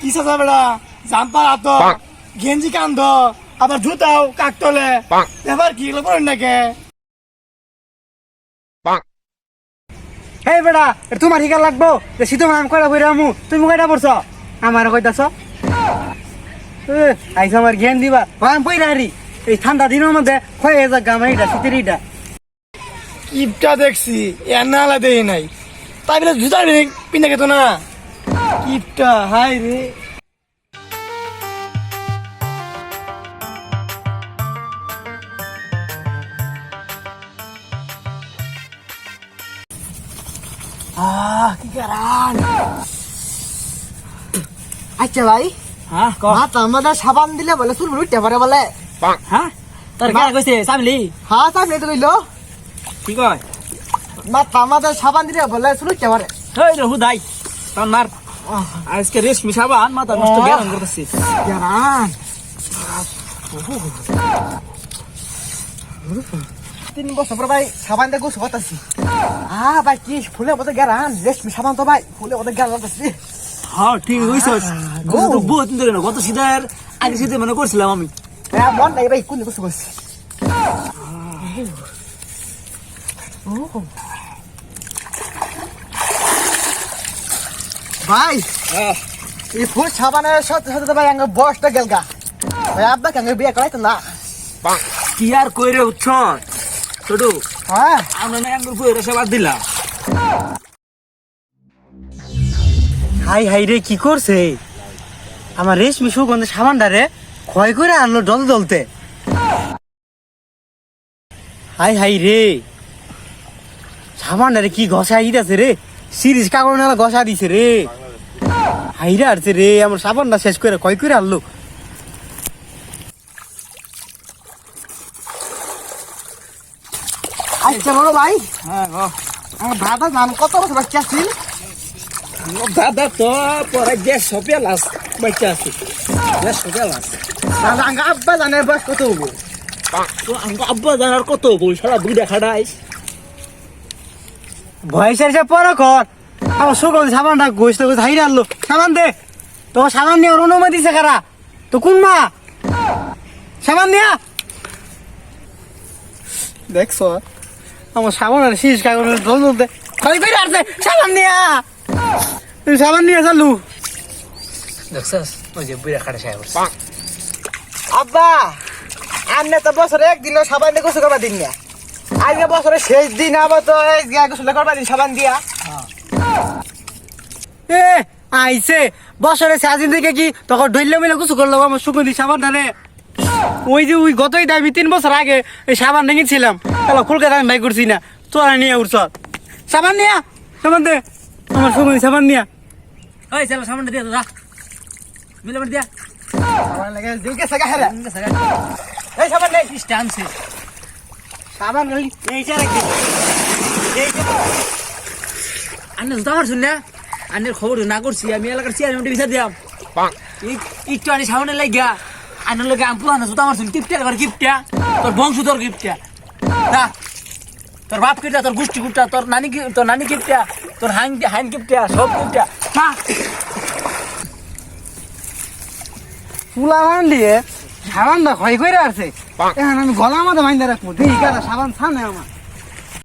কি চাচা বেড়া? জাম্পার হাত গেঞ্জি কান্দ আবার জুতাও কাকতলে এবার কি নাকি? এই এটা তোমার লাগবো? যে শীত আমি কয়টা আমু? তুমি কয়টা পড়ছ? আমার কইতাছ। আইস আমার জ্ঞান দিবা। হয় আমি বইরা হারি এই ঠান্ডা দিনের মধ্যে খয়ে যা গামা এইটা শীতের কিপটা দেখছি এর না আলাদা দেই নাই। তাই বলে জুতা পিনে গেত না। কিপটা হাই রে। আহ কি কারান আচ্ছা ভাই হ্যাঁ ক? মাথা আমাদের সাবান দিলে বলে চুল উঠতে পারে বলে। হ্যাঁ? তোর কে কইছে সামলি। হ্যাঁ সামনে তো কইলো। কি কয়? মাথা আমাদের সাবান দিলে বলে চুল উঠতে পারে। হেই রে হুদাই তোর মার। আজকে রেশমি সাবান মাথা নষ্ট। গেরান করতেছি। কারান তিন বছর পর ভাই সাবান দিয়ে গোসল করতেছি। হ্যাঁ ভাই কি ফুলে মতো গেরান। রেশমি সাবান তো ভাই ফুলে মতো করতেছি হ্যাঁ ঠিক। তো বহুত দিন ধরে না গত শীতের আগে শীতে মনে করছিলাম আমি। হ্যাঁ মন নাই ভাই কোন গোসল করছি? ভাই এই ফুল সাবানের সাথে সাথে ভাই আঙ্গ বয়সটা গেল গা। ভাই আব্বা কেন বিয়ে করাইতো না? কি আর কইরে উচ্ছ ছোট হ্যাঁ। আমরা না আঙ্গুর কইরে সেবার দিলাম হাই হাই রে কি করছে? আমার রেশমি সুগন্ধে সাবানটা রে ক্ষয় করে আনলো ডল দলতে হাই হাই রে সাবানটা রে কি ঘষা দিতেছে রে? সিরিজ কাগজ নালা ঘষা দিছে রে। হাইরে আসছে রে আমার সাবানটা শেষ করে ক্ষয় করে আনলো? আচ্ছা বলো ভাই। হ্যাঁ আমার দাদা নাম কত বছর বাচ্চা ছিল দাদা তো পরে গ্যাস সপিয়া লাস বাচ্চা আছে। গ্যাস সপিয়া লাস দাদা আঙ্গা আব্বা জানে বয়স কত হব? আঙ্গ আব্বা জানার কত বই সারা বুড়া খাড়াইস বয়সের সে পরে কর আমার সুগন্ধ সাবানটা গোস্ত গোস্ত হাইরে আনলো সাবান দে। তো সাবান নিয়ে অনুমতি দিছে কারা তো কোন মা? সাবান দিয়া দেখছ আমার সাবান আর শীষ কাগজ ঢোল ঢোলতে খালি করে আসছে সাবান নিয়া। তুই সাবান নিয়ে চালু। দেখছস ওই যে বুড়া খাড়া সাহেব আব্বা আন্নে তো বছরে একদিনও সাবান দিয়ে গোসল করবা দিন না আজকে বছরের শেষ দিন আবার তো এই গোসল করবা দিন সাবান দিয়া। এ আইছে। বছরে সাজিন থেকে কি তখন ধরলে মিলে কিছু করল? আমার সুগন্ধি সাবান ধারে। ওই যে ওই গতই দাবি তিন বছর আগে এই সাবান ভেঙেছিলাম। তাহলে কলকাতা আমি বাই করছি না। তোরা নিয়ে উঠছ। সাবান নিয়া সাবান দে। আমার সুগন্ধি সাবান নিয়া। ওই চলো সামনে দিয়া দাদা মিলে দিয়া সাবান লাগে দিকে সাগা হেলা এই সাবান নেই টানছে সাবান গলি এই চার একদিন আন্নে জুতা মারছুন না? আন্নের খবর না করছি আমি এলাকার চেয়ারম্যানটা বিচার দিয়াম একটু আনি সামনে লাগিয়া আন্নের লোকে আমি পুরানো জুতা মারছুন কিপটা এবার কিপটা তোর বংশ তোর কিপটা। না তোর বাপ কিপটা তোর গোষ্ঠী কিপটা তোর নানি কি- তোর নানি কিপটা তোর হাইন হাইন কিপটা সব কিপটা। না পুলা মান দিয়ে সাবান দা ক্ষয় করে আসছে এখন আমি গলা আমাদের মাইন্দা রাখব। দেখি সাবান ছানে আমার।